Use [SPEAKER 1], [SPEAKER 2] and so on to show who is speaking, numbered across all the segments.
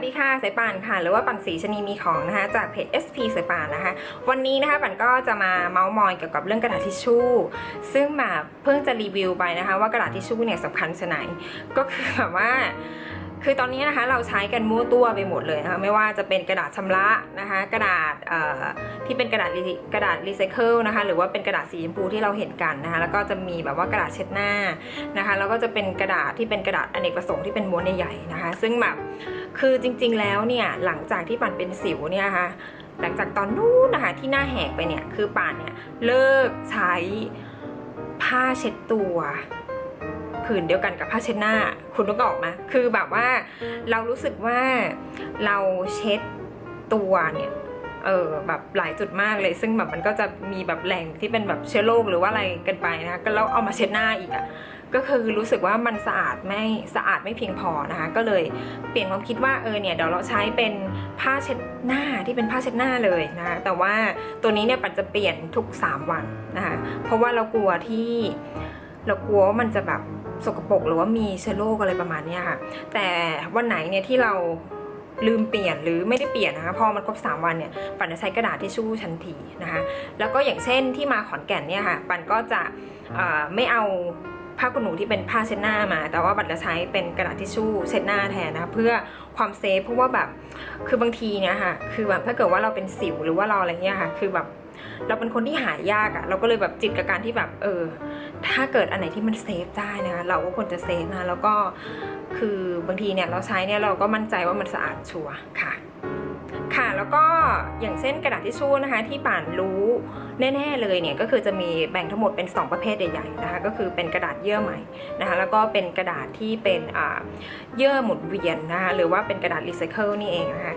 [SPEAKER 1] สดีค่ะสายป่านค่ะ หรือว่าปั่นสีชนีมีของนะคะจากเพจ SP สายป่านนะคะ วันนี้นะคะปั่นก็จะมาเมาส์มอยเกี่ยวกับเรื่องกระดาษทิชชู่ ซึ่งแบบเพิ่งจะรีวิวไปนะคะ ว่ากระดาษทิชชู่เนี่ยสำคัญชะไหนก็คือแบบว่า คือตอนนี้นะคะเราใช้กันมั่วตัวไปหมดเลยนะคะไม่ว่าจะเป็นกระดาษชำระนะคะกระดาษที่เป็นกระดาษรีกระดาษรีไซเคิลนะคะหรือว่าเป็นกระดาษสีชมพูที่เราเห็นกันนะคะแล้วก็จะมีแบบว่ากระดาษเช็ดหน้านะคะแล้วก็จะเป็นกระดาษที่เป็นกระดาษอเนกประสงค์ที่เป็นม้วนใหญ่ๆนะคะ ซึ่งแบบคือจริง ๆ แล้วเนี่ยหลังจากที่ปั่นเป็นสิวเนี่ยนะคะหลังจากตอนนู้นนะคะที่หน้าแหกไปเนี่ยคือป่านเนี่ยเลิกใช้ผ้าเช็ดตัว ผืนเดียวกันกับผ้าเช็ดหน้า คุณนึกออกไหมคือแบบว่าเรารู้สึกว่าเราเช็ดตัวเนี่ยเออแบบหลายจุดมากเลย ซึ่งแบบมันก็จะมีแบบแหล่งที่เป็นแบบเชื้อโรคหรือว่าอะไรกันไปนะคะก็แล้วเอามาเช็ดหน้าอีกอะ่ะก็คือรู้สึกว่ามันสะอาดไม่สะอาดไม่เพียงพอนะคะ ก็เลยเปลี่ยนความคิดว่าเออเนี่ยเดี๋ยวเราใช้เป็นผ้าเช็ดหน้าที่เป็นผ้าเช็ดหน้าเลยนะคะแต่ว่าตัวนี้เนี่ยปันจะเปลี่ยนทุก 3 วันนะคะเพราะว่าเรากลัวที่เรากลัวว่ามันจะแบบ สกปรกหรือว่ามีเชื้อโรคอะไรประมาณนี้ค่ะ แต่วันไหนเนี่ยที่เราลืมเปลี่ยนหรือไม่ได้เปลี่ยนนะคะพอมันครบ 3 วันเนี่ยปันจะใช้กระดาษทิชชู่ทันทีนะคะแล้วก็อย่างเช่นที่มาขอนแก่นเนี่ยค่ะปันก็จะไม่เอาผ้าขนหนูที่เป็นผ้าเช็ดหน้ามา แต่ว่าปันจะใช้เป็นกระดาษทิชชู่เช็ดหน้าแทนนะคะเพื่อความเซฟเพราะว่าแบบคือบางทีเนี่ยค่ะคือแบบถ้าเกิดว่าเราเป็นสิวหรือว่าเราอะไรเงี้ยค่ะคือแบบ เราเป็นคนที่หายากอะเราก็เลยแบบจิตกับการที่แบบเออ ถ้าเกิดอันไหนที่มันเซฟได้นะคะเราก็ควรจะเซฟนะแล้วก็คือบางทีเนี่ยเราใช้เนี่ยเราก็มั่นใจว่ามันสะอาดชัวร์ค่ะค่ะแล้วก็อย่างเช่นกระดาษทิชชู่นะคะที่ป่านรู้แน่ๆเลยเนี่ยก็คือจะมีแบ่งทั้งหมดเป็น 2 ประเภทใหญ่ๆนะคะก็คือเป็นกระดาษเยื่อใหม่นะคะแล้วก็เป็นกระดาษที่เป็นเยื่อหมุนเวียนนะคะหรือว่าเป็นกระดาษรีไซเคิลนี่เองนะคะ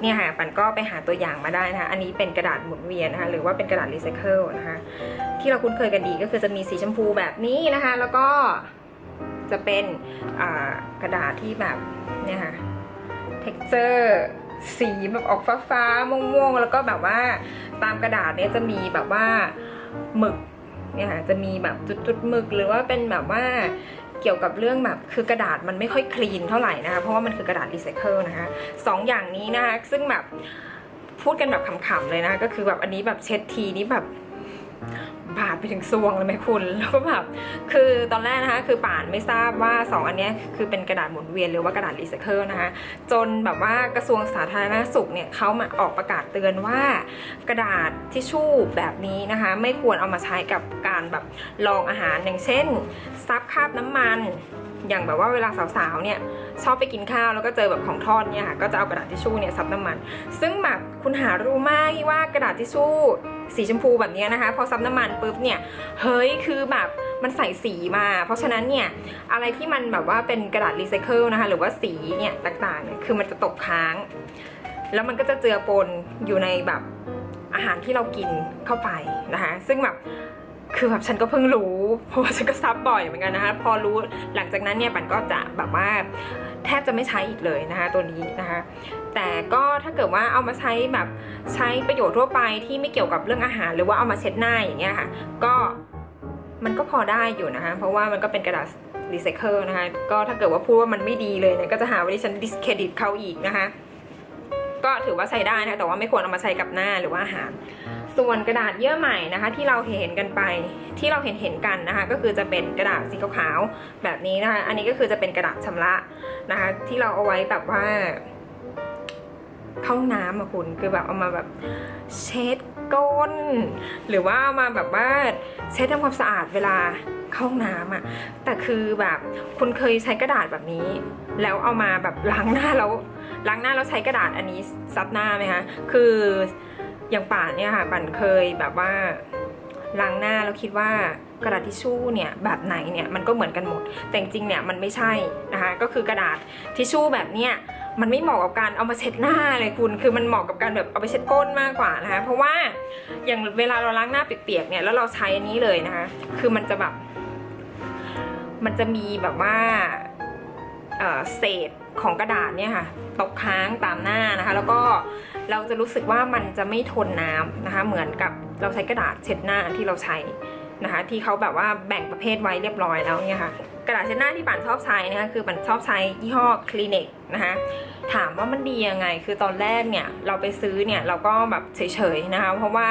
[SPEAKER 1] เนี่ยค่ะปันก็ไปหาตัวอย่างมาได้นะคะ อันนี้เป็นกระดาษหมุนเวียนนะคะ หรือว่าเป็นกระดาษรีไซเคิลนะคะ ที่เราคุ้นเคยกันดีก็คือจะมีสีชมพูแบบนี้นะคะ แล้วก็จะเป็นกระดาษที่แบบเนี่ยค่ะ texture สีแบบออกฟ้าฟ้าๆม่วงๆ แล้วก็แบบว่าตามกระดาษเนี่ยจะมีแบบว่าหมึกเนี่ยค่ะจะมีแบบจุดๆหมึกหรือว่าเป็นแบบว่า เกี่ยวกับเรื่องแบบคือกระดาษมันไม่ค่อยคลีนเท่าไหร่นะคะ เพราะว่ามันคือกระดาษรีไซเคิลนะคะสองอย่างนี้นะคะ ซึ่งแบบพูดกันแบบขำๆเลยนะ ก็คือแบบอันนี้แบบเช็ดทีนี้แบบ บาดไปถึงซวงเลยไหมคุณ แล้วก็แบบคือตอนแรกนะคะคือป่านไม่ทราบว่า 2 อันนี้คือเป็นกระดาษหมุนเวียนหรือว่ากระดาษรีไซเคิลนะคะจนแบบว่ากระทรวงสาธารณสุขเนี่ยเขามาออกประกาศเตือนว่ากระดาษทิชชู่แบบนี้นะคะไม่ควรเอามาใช้กับการแบบรองอาหารอย่างเช่นซับคราบน้ำมัน อย่างแบบว่าเวลาสาวๆเนี่ยชอบไปกินข้าวแล้วก็เจอแบบของทอดเนี่ยค่ะก็จะเอากระดาษทิชชู่เนี่ยซับน้ำมัน ซึ่งแบบคุณหารู้ไหมว่ากระดาษทิชชู่สีชมพูแบบนี้นะคะพอซับน้ำมันปุ๊บเนี่ยเฮ้ยคือแบบมันใส่สีมา เพราะฉะนั้นเนี่ยอะไรที่มันแบบว่าเป็นกระดาษรีไซเคิลนะคะหรือว่าสีเนี่ยต่างๆเนี่ยคือมันจะตกค้าง แล้วมันก็จะเจือปนอยู่ในแบบอาหารที่เรากินเข้าไปนะคะ ซึ่งแบบ คือแบบฉันก็เพิ่งรู้ เพราะว่าฉันก็ซับบ่อยเหมือนกันนะคะ พอรู้หลังจากนั้นเนี่ยปันก็จะแบบว่าแทบจะไม่ใช้อีกเลยนะคะ ตัวนี้นะคะ แต่ก็ถ้าเกิดว่าเอามาใช้แบบใช้ประโยชน์ทั่วไปที่ไม่เกี่ยวกับเรื่องอาหาร หรือว่าเอามาเช็ดหน้าอย่างเงี้ยค่ะ ก็มันก็พอได้อยู่นะคะ เพราะว่ามันก็เป็นกระดาษรีไซเคิลนะคะ ก็ถ้าเกิดว่าพูดว่ามันไม่ดีเลยเนี่ยก็จะหาว่าดิฉันดิสเครดิตเขาอีกนะคะ ก็ถือว่าใช้ได้นะคะแต่ว่าไม่ควรเอามาใช้กับหน้าหรือว่าอาหาร ส่วนกระดาษเยื่อใหม่นะคะ ที่เราเห็นกันไปที่เราเห็นเห็นๆกันนะคะ ก็คือจะเป็นกระดาษสีขาวๆแบบนี้นะคะ อันนี้ก็คือจะเป็นกระดาษชำระนะคะ ที่เราเอาไว้แบบว่าเข้าห้องน้ำอะคุณคือแบบเอามาแบบเช็ดก้น หรือว่าเอามาแบบว่าเช็ดทำความสะอาดเวลาเข้าห้องน้ำอะแต่คือแบบคุณเคยใช้กระดาษแบบนี้ แล้วเอามาแบบล้างหน้าแล้วล้างหน้าแล้วใช้กระดาษอันนี้ซับหน้าไหมคะคืออย่างป่านเนี่ยค่ะป่านเคยแบบว่าล้างหน้าแล้วคิดว่ากระดาษทิชชู่เนี่ยแบบไหนเนี่ยมันก็เหมือนกันหมด แต่จริงเนี่ยมันไม่ใช่นะคะก็คือกระดาษทิชชู่แบบเนี้ยมันไม่เหมาะกับการเอามาเช็ดหน้าเลยคุณ คือมันเหมาะกับการแบบเอาไปเช็ดก้นมากกว่านะคะ เพราะว่าอย่างเวลาเราล้างหน้าเปียกๆเนี่ยแล้วเราใช้อันนี้เลยนะคะ คือมันจะแบบ มันจะมีแบบว่า เศษของกระดาษเนี่ยค่ะตกค้างตามหน้านะคะ แล้วก็เราจะรู้สึกว่ามันจะไม่ทนน้ำนะคะ เหมือนกับเราใช้กระดาษเช็ดหน้าที่เราใช้นะคะ ที่เขาแบบว่าแบ่งประเภทไว้เรียบร้อยแล้วเนี่ยค่ะ กระดาษเช็ดหน้าที่ป่านชอบใช้นะคะคือป่านชอบใช้ยี่ห้อคลินิกนะคะถามว่ามันดียังไง คือตอนแรกเนี่ยเราไปซื้อเนี่ยเราก็แบบเฉยๆนะคะเพราะว่า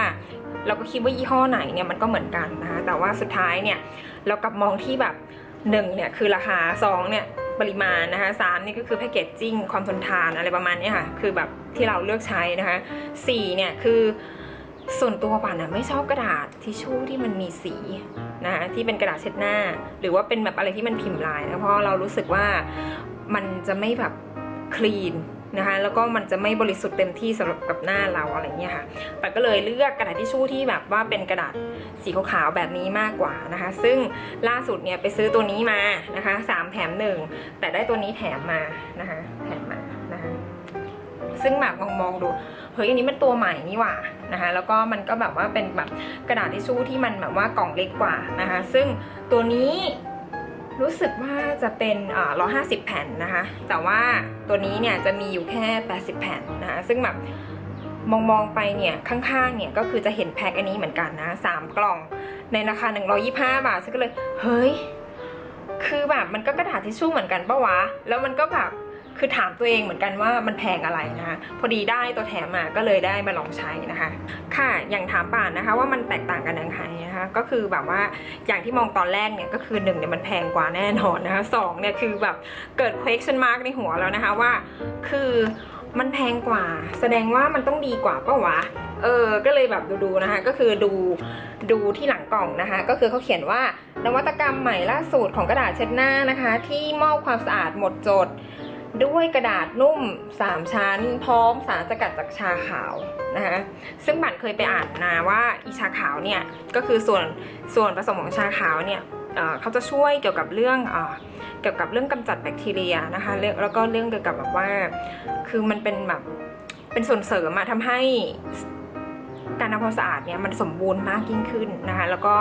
[SPEAKER 1] เราก็คิดว่ายี่ห้อไหนเนี่ยมันก็เหมือนกันนะคะแต่ว่าสุดท้ายเนี่ยเรากลับมองที่แบบหนึ่งเนี่ยคือราคาสองเนี่ย ปริมาณนะคะสามนี่ก็คือแพคเกจจิ้งความทนทานอะไรประมาณนี้ค่ะ คือแบบที่เราเลือกใช้นะคะสี่เนี่ยคือส่วนตัวป่านอะไม่ชอบกระดาษทิชชู่ที่มันมีสีนะคะที่เป็นกระดาษเช็ดหน้า หรือว่าเป็นแบบอะไรที่มันพิมพ์ลายนะเพราะเรารู้สึกว่ามันจะไม่แบบคลีน นะคะแล้วก็มันจะไม่บริสุทธิ์เต็มที่สำหรับกับหน้าเราอะไรเงี้ยค่ะแต่ก็เลยเลือกกระดาษทิชชู่ที่แบบว่าเป็นกระดาษสีขาวๆแบบนี้มากกว่านะคะ ซึ่งล่าสุดเนี่ยไปซื้อตัวนี้มานะคะสามแถมหนึ่งแต่ได้ตัวนี้แถมมานะคะแถมมานะคะซึ่งแบบมองมองๆดูเฮ้ยอันนี้มันตัวใหม่นี่หว่านะคะแล้วก็มันก็แบบว่าเป็นแบบกระดาษทิชชู่ที่มันแบบว่ากล่องเล็กกว่านะคะ ซึ่งตัวนี้ รู้สึกว่าจะเป็นร้อยห้าสิบแผ่นนะคะ แต่ว่าตัวนี้เนี่ยจะมีอยู่แค่ 80 แผ่นนะคะ ซึ่งแบบมองมองๆไปเนี่ยข้างๆเนี่ยก็คือจะเห็นแพ็คอันนี้เหมือนกันนะสามกล่องในราคา 125 บาทซึ่งก็เลย เฮ้ย คือแบบมันก็กระดาษทิชชู่เหมือนกันปะวะ แล้วมันก็แบบ คือถามตัวเองเหมือนกันว่ามันแพงอะไรนะคะพอดีได้ตัวแถมมาก็เลยได้มาลองใช้นะคะ ค่ะอย่างถามป่านนะคะว่ามันแตกต่างกันยังไงนะคะก็คือแบบว่าอย่างที่มองตอนแรกเนี่ยก็คือหนึ่งเนี่ยมันแพงกว่าแน่นอนนะคะสองเนี่ยคือแบบเกิด question mark ในหัวแล้วนะคะว่า คือมันแพงกว่า แสดงว่ามันต้องดีกว่าปะวะเออ ก็เลยแบบดูๆนะคะ ก็คือดูดูที่หลังกล่องนะคะ ก็คือเขาเขียนว่านวัตกรรมใหม่ล่าสุดของกระดาษเช็ดหน้านะคะ ที่มอบความสะอาดหมดจด ด้วยกระดาษนุ่ม 3 ชั้น พร้อมสารสกัดจากชาขาวนะคะซึ่งบัตรเคยไปอ่านนะว่าอีชาขาวเนี่ยก็คือส่วนส่วนผสมของชาขาวเนี่ยเเขาจะช่วยเกี่ยวกับเรื่องเอเกี่ยวกับเรื่องกำจัดแบคทีเรียนะคะแล้วก็เรื่องเกี่ยวกับแบบว่าคือมันเป็นแบบเป็นส่วนเสริมอะทำให้การทำความสะอาดเนี่ยมันสมบูรณ์มากยิ่งขึ้นนะคะแล้วก็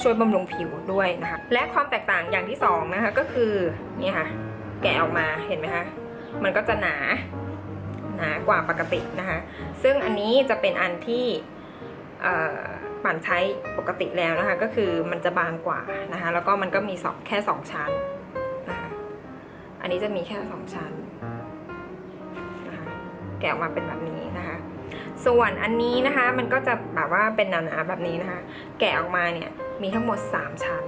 [SPEAKER 1] ช่วยบำรุงผิวด้วยนะคะและความแตกต่างอย่างที่สองนะคะก็คือเนี่ยค่ะ แกะออกมาเห็นไหมคะ มันก็จะหนาหนากว่าปกตินะคะ ซึ่งอันนี้จะเป็นอันที่เอ่อปั่นใช้ปกติแล้วนะคะ ก็คือมันจะบางกว่านะคะ แล้วก็มันก็มีสองแค่สองชั้นนะคะ อันนี้จะมีแค่สองชั้นนะคะแกะออกมาเป็นแบบนี้นะคะ ส่วนอันนี้นะคะมันก็จะแบบว่าเป็นหนาๆแบบนี้นะคะ แกะออกมาเนี่ยมีทั้งหมด 3 ชั้น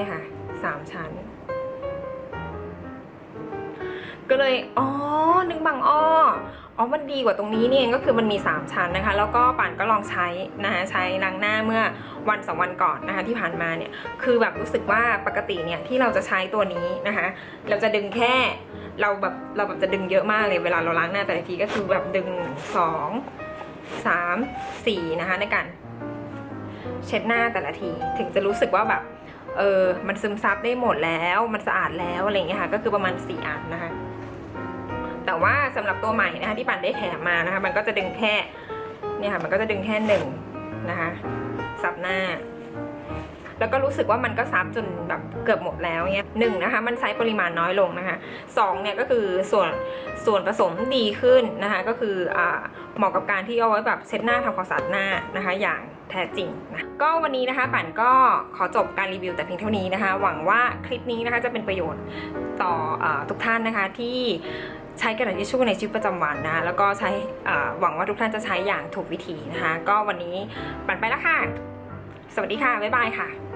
[SPEAKER 1] เนี่ยค่ะสามชั้น ก็เลย อ๋อ นึกบางอ้อ อ๋อ มันดีกว่าตรงนี้นี่เองก็คือมันมี 3 ชั้นนะคะ แล้วก็ป่านก็ลองใช้นะคะใช้ล้างหน้าเมื่อวันสองวันก่อนนะคะที่ผ่านมาเนี่ย คือแบบรู้สึกว่าปกติเนี่ยที่เราจะใช้ตัวนี้นะคะ เราจะดึงแค่เราแบบเราแบบจะดึงเยอะมากเลยเวลาเราล้างหน้าแต่ละทีก็คือแบบดึงสองสามสี่นะคะในการเช็ดหน้าแต่ละที ถึงจะรู้สึกว่าแบบ เออมันซึมซับได้หมดแล้วมันสะอาดแล้วอะไรเงี้ยค่ะก็คือประมาณ 4 อันนะคะ แต่ว่าสำหรับตัวใหม่นะคะที่ปั่นได้แถมมานะคะ มันก็จะดึงแค่เนี่ยค่ะมันก็จะดึงแค่หนึ่งนะคะซับหน้า แล้วก็รู้สึกว่ามันก็ซับจนแบบเกือบหมดแล้วเนี่ยหนึ่งนะคะ มันใช้ปริมาณน้อยลงนะคะสองเนี่ยก็คือส่วนส่วนผสมดีขึ้นนะคะ ก็คืออ่าเหมาะกับการที่เอาไว้แบบเช็ดหน้าทำความสะอาดหน้านะคะ อย่างแท้จริงนะก็วันนี้นะคะปั่นก็ขอจบการรีวิวแต่เพียงเท่านี้นะคะ หวังว่าคลิปนี้นะคะจะเป็นประโยชน์ต่ออทุกท่านนะคะที่ใช้กระดาษทิชชู่ในชีวิตประจำวันนะแล้วก็ใช้หวังว่าทุกท่านจะใช้อย่างถูกวิธีนะคะ ก็วันนี้ปั่นไปแล้วค่ะ สวัสดีค่ะ บ๊ายบายค่ะ